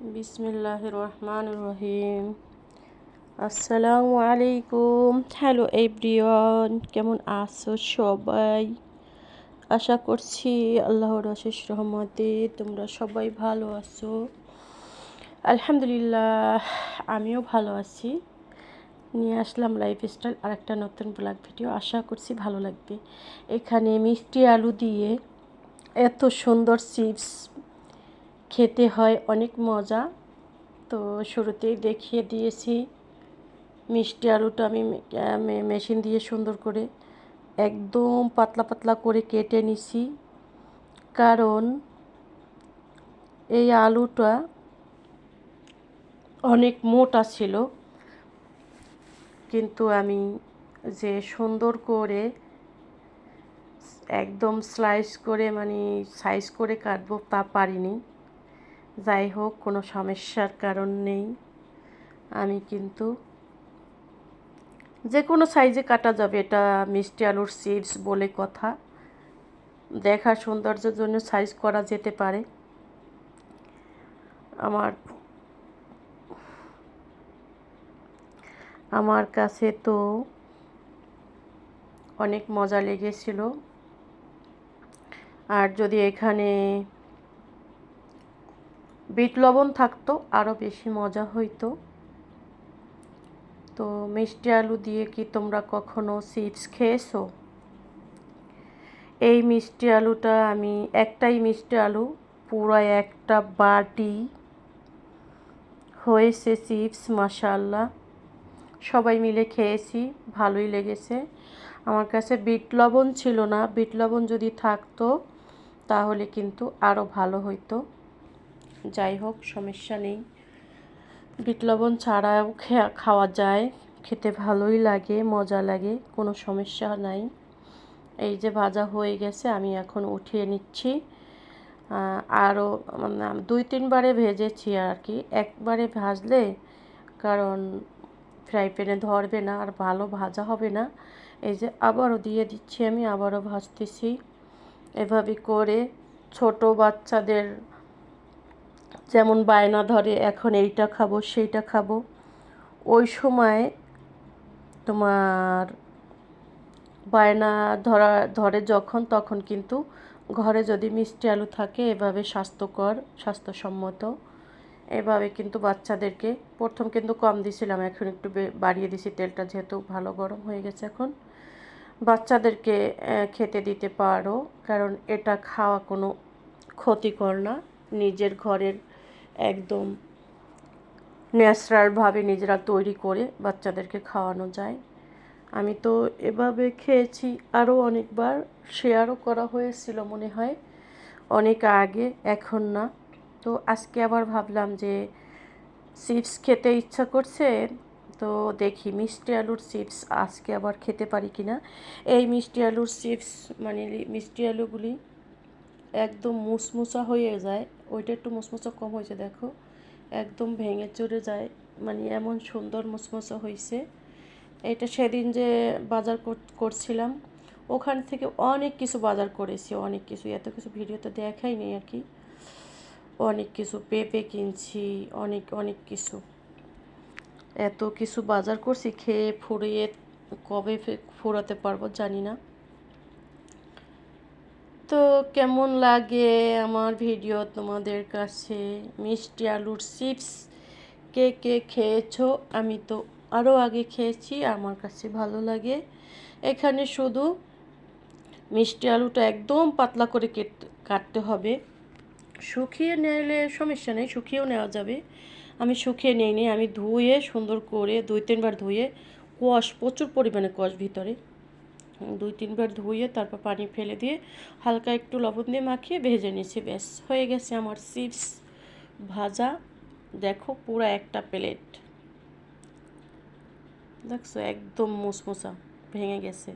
বিসমিল্লাহ রহমান রহিম আসসালামু আলাইকুম হ্যালো এভরিওয়ান কেমন আছো সবাই? আশা করছি আল্লাহর অশেষ রহমতে তোমরা সবাই ভালো আছো। আলহামদুলিল্লাহ, আমিও ভালো আছি। নিয়ে আসলাম লাইফস্টাইল আর একটা নতুন ব্লগ ভিডিও আশা করছি ভালো লাগবে। এখানে মিষ্টি আলু দিয়ে এত সুন্দর চিপস খেতে হয় অনেক মজা। তো শুরুতেই দেখিয়ে দিয়েছি। মিষ্টি আলুটা আমি মেশিন দিয়ে সুন্দর করে একদম পাতলা পাতলা করে কেটে নিছি। কারণ এই আলুটা অনেক মোটা ছিল। কিন্তু আমি যে সুন্দর করে একদম স্লাইস করে মানে সাইজ করে কাটবো তা পারিনি। যাই হোক, কোনো সমস্যার কারণ নেই। আমি কিন্তু যে কোনো সাইজে কাটা যাবে, এটা মিষ্টি আলুর সিডস বলে কথা। দেখার সৌন্দর্যের জন্য সাইজ করা যেতে পারে। আমার আমার কাছে তো অনেক মজা লেগেছিল। আর যদি এখানে বিট লবণ থাকতো আরও বেশি মজা হইতো। তো মিষ্টি আলু দিয়ে কি তোমরা কখনো চিপস খেয়েছো? এই মিষ্টি আলুটা আমি, একটাই মিষ্টি আলু, পুরো একটা বাটি হয়েছে চিপস মাশাল্লাহ সবাই মিলে খেয়েছি, ভালোই লেগেছে। আমার কাছে বিট লবণ ছিল না বিট লবণ যদি থাকতো, তাহলে কিন্তু আরও ভালো হইতো। যাই হোক, সমস্যা নেই। বিট লবণ ছাড়াও খাওয়া যায়। খেতে ভালোই লাগে, মজা লাগে, কোনো সমস্যা নাই। এই যে ভাজা হয়ে গেছে, আমি এখন উঠিয়ে নিচ্ছি। আরও দুই, তিনবারে ভেজেছি আর কি। একবারে ভাজলে কারণ ফ্রাই প্যানে ধরবে না, আর ভালো ভাজা হবে না। এই যে আবারও দিয়ে দিচ্ছি আমি, আবারও ভাজতেছি। এভাবে করে ছোট বাচ্চাদের যেমন বায়না ধরে, এখন এইটা খাব, সেইটা খাব। ওই সময় তোমার বায়না ধরা, ধরে যখন, তখন কিন্তু ঘরে যদি মিষ্টি আলু থাকে, এভাবে স্বাস্থ্যকর, স্বাস্থ্যসম্মত, এভাবে কিন্তু বাচ্চাদেরকে, প্রথম কিন্তু কম দিছিলাম, এখন একটু বাড়িয়ে দিছি, তেলটা যেহেতু ভালো গরম হয়ে গেছে এখন। বাচ্চাদেরকে খেতে দিতে পারো, কারণ এটা খাওয়া কোনো ক্ষতিকর না। নিজের ঘরের একদম ন্যাচারালভাবে নিজেরা তৈরি করে বাচ্চাদেরকে খাওয়ানো যায়। আমি তো এভাবে খেয়েছি, আরও অনেকবার শেয়ারও করা হয়েছিল মনে হয়, অনেক আগে, এখন না। তো আজকে আবার ভাবলাম যে চিপস খেতে ইচ্ছা করছে, তো দেখি মিষ্টি আলুর চিপস আজকে আবার খেতে পারি কি না এই মিষ্টি আলুর চিপস মানে মিষ্টি আলুগুলি একদম মুসমুসা হয়ে যায় ওইটা একটু মুসমুসা কম হয়েছে, দেখো। একদম ভেঙে চড়ে যায় মানে এমন সুন্দর মুসমুসা হয়েছে। এটা সেদিন যে বাজার করছিলাম, ওখান থেকে অনেক কিছু বাজার করেছি, অনেক কিছু। এত কিছু ভিডিওতে দেখাই নেই আর কি। অনেক কিছু পেঁপে কিনছি, অনেক অনেক কিছু। এত কিছু বাজার করছি, খেয়ে ফুরিয়ে কবে ফুরাতে পারব জানি না। তো কেমন লাগে আমার ভিডিও তোমাদের কাছে? মিষ্টি আলুর চিপস, কে কে খেয়েছো? আমি তো আরও আগে খেয়েছি, আমার কাছে ভালো লাগে। এখানে শুধু মিষ্টি আলুটা একদম পাতলা করে কাটতে হবে। শুকিয়ে নিলে সমস্যা নেই, শুকিয়েও নেওয়া যাবে। আমি শুকিয়ে নিইনি, আমি ধুয়ে সুন্দর করে, দুই তিনবার ধুয়ে কষ প্রচুর পরিমাণে কষ ভিতরে। দুই তিনবার ধুয়ে তারপর পানি ফেলে দিয়ে হালকা একটু লবণ দিয়ে মাখিয়ে ভেজে নিয়েছি ব্যাস, হয়ে গেছে আমার চিপস ভাজা। দেখো পুরো একটা প্লেট। দেখছ, একদম মুসমুসা, ভেঙে গেছে।